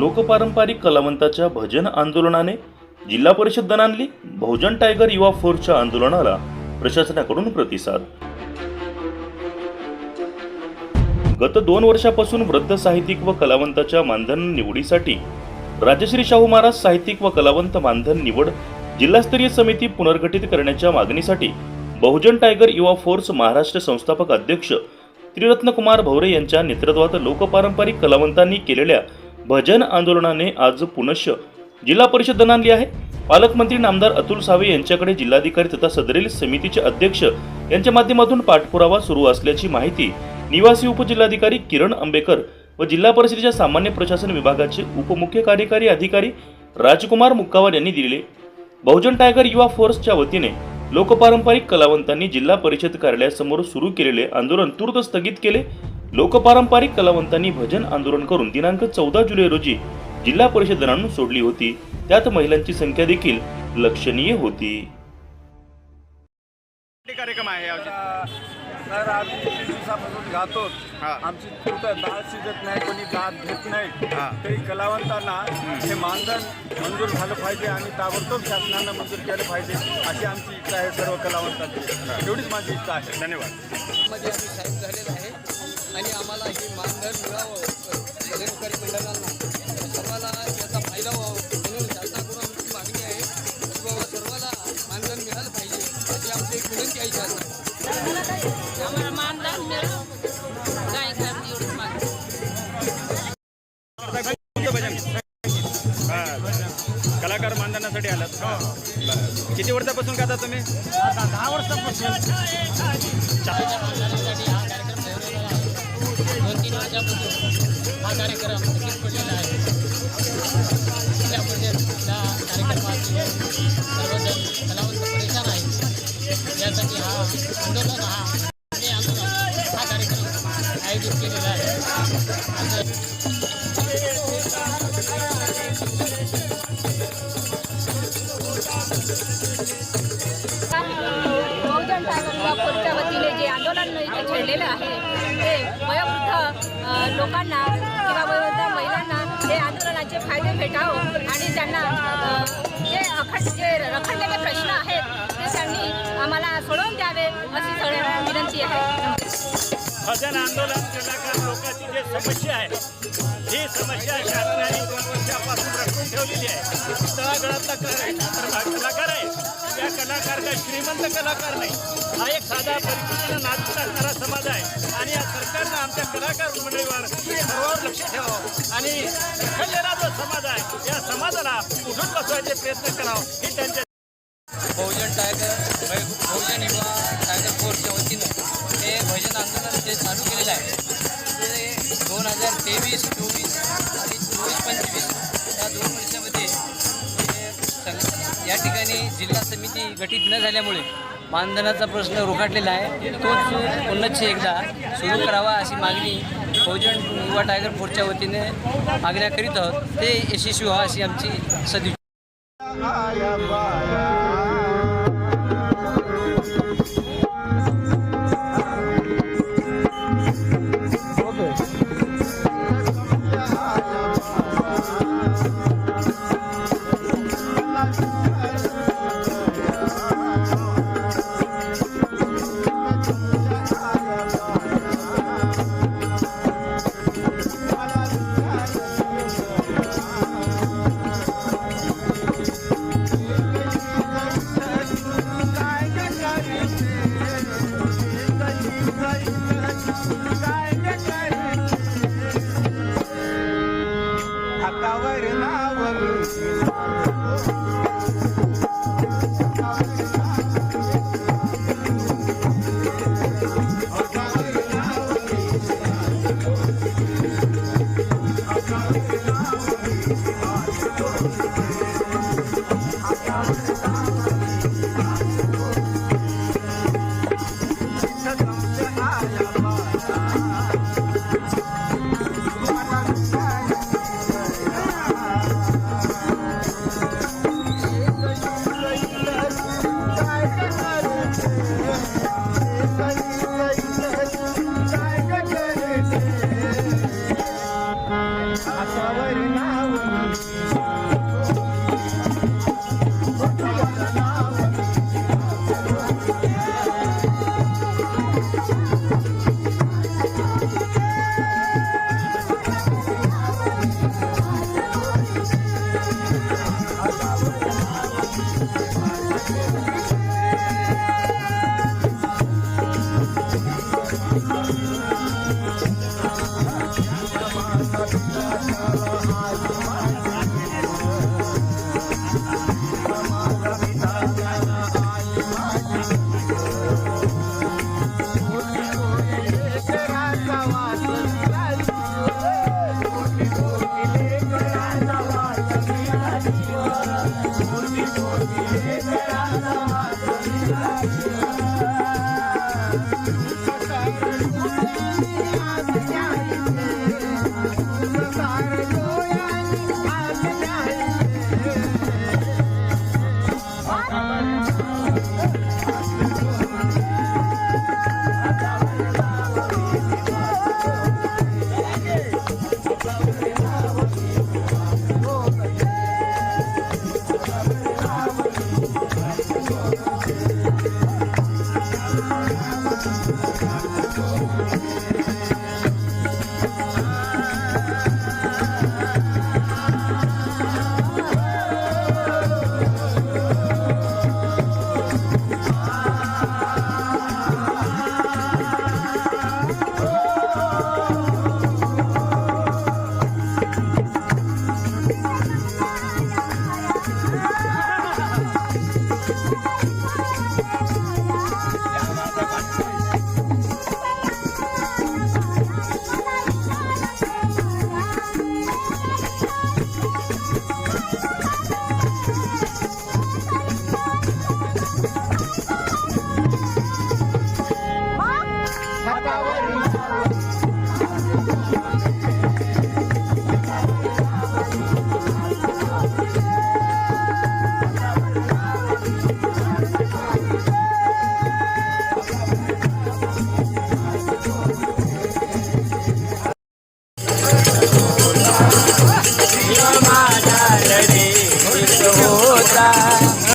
लोकपारंपरिक कलावंताच्या भजन आंदोलनाने जिल्हा परिषद दनानली बहुजन टायगर युवा फोर्सच्या आंदोलनाला प्रशासनाकडून प्रतिसाद. गत दोन वर्षापासून वृद्ध साहित्यिक व कलावंताच्या मानधन निवडीसाठी राजश्री शाहू महाराज साहित्यिक व कलावंत मानधन निवड जिल्हास्तरीय समिती पुनर्गठित करण्याच्या मागणीसाठी बहुजन टायगर युवा फोर्स महाराष्ट्र संस्थापक अध्यक्ष त्रिरत्नकुमार भवरे यांच्या नेतृत्वात लोकपारंपरिक कलावंतांनी केलेल्या भजन आंदोलनाने आज पुनश्च जिल्हा परिषद आणली आहे. पालकमंत्री नामदार अतुल सावे यांच्याकडे जिल्हाधिकारी तथा सदरील समितीचे अध्यक्ष यांच्या माध्यमातून पाठपुरावा सुरू असल्याची माहिती निवासी उपजिल्हाधिकारी किरण आंबेकर व जिल्हा परिषदेच्या सामान्य प्रशासन विभागाचे उपमुख्य कार्यकारी अधिकारी राजकुमार मुक्कावर यांनी दिले बहुजन टायगर युवा फोर्सच्या वतीने लोकपारंपरिक कलावंतांनी जिल्हा परिषद कार्यालयासमोर सुरू केलेले आंदोलन तूर्त स्थगित केले. लोकपारंपरिक कलावंतांनी भजन आंदोलन करून दिनांक चौदा जुलै रोजी जिल्हा परिषद दणाणून सोडली होती. त्यात महिलांची संख्या देखील लक्षणीय होती. कार्यक्रम आहे तर आम्ही तीन दिवसापासून गातो. हा. आमची कुठं डाळ शिजत नाही कोणी दात घेत नाही. हा. तरी कलावंतांना हे मानधन मंजूर झालं पाहिजे आणि ताबडतोब शासनानं मंजूर केलं पाहिजे अशी आमची इच्छा आहे सर्व कलावंतांची. एवढीच माझी इच्छा आहे. धन्यवाद. मध्ये आम्ही साईन झालेलं आहे. आणि आम्हाला हे मानधन मिळावं पदाधिकारी मंडळांना सर्वांना याचा फायदा व्हावा म्हणून शासनाकडून आमची मागणी आहे की बाबा सर्वांना मानधन मिळालं पाहिजे. अशी आमची एक विनंती आहे शासनाला. आम्हाला मानधन मिळावं काय एवढीच मागणी. कलाकार मानधनासाठी आलात. बरं. किती वर्षापासून गाता तुम्ही? दहा वर्षापासून. दोन हा कार्यक्रम नक्कीच पडलेला आहे. जिल्हा परिषद त्या कार्यक्रमात सर्वजण कलावंत परेशान आहे यासाठी हा आंदोलन हा आंदोलन हा कार्यक्रम आयोजित केलेला आहे. बहुजन टायगर वतीने जे आंदोलन छेडलेलं आहे लोकांना किंवा वयोवृद्ध महिलांना हे आंदोलनाचे फायदे भेटावं आणि त्यांना जे अखंड जे रखडलेले प्रश्न आहेत ते त्यांनी आम्हाला सोडवून द्यावे अशी विनंती आहे. भजन आंदोलन कलाकार लोकांची जी समस्या आहे ही समस्या शासनाने दोन वर्षापासून रखून ठेवलेली आहे. तळागळातला कला- कलाकार आहे. त्या कलाकार काय श्रीमंत कलाकार नाही. हा एक साधा परिस्थितीनं नाच असणारा समाज आहे. आणि या सरकारनं आमच्या कलाकार मंडळीवर सर्वांवर लक्ष ठेवावं. आणि रखडलेला जो समाज आहे या समाजाला उठून बसवायचे प्रयत्न करावं ही त्यांच्या दोन हजार तेवीस चोवीस आणि चोवीस पंचवीस या दोन वर्षामध्ये या ठिकाणी जिल्हा समिती गठीत न झाल्यामुळे मानधनाचा प्रश्न रोखाटलेला आहे. तोच पुन्हा एकदा सुरू करावा अशी मागणी बहुजन युवा टायगर फोर्सच्या वतीने मागण्या करीत आहोत. ते यशस्वी व्हा अशी आमची सदिच्छा हातावर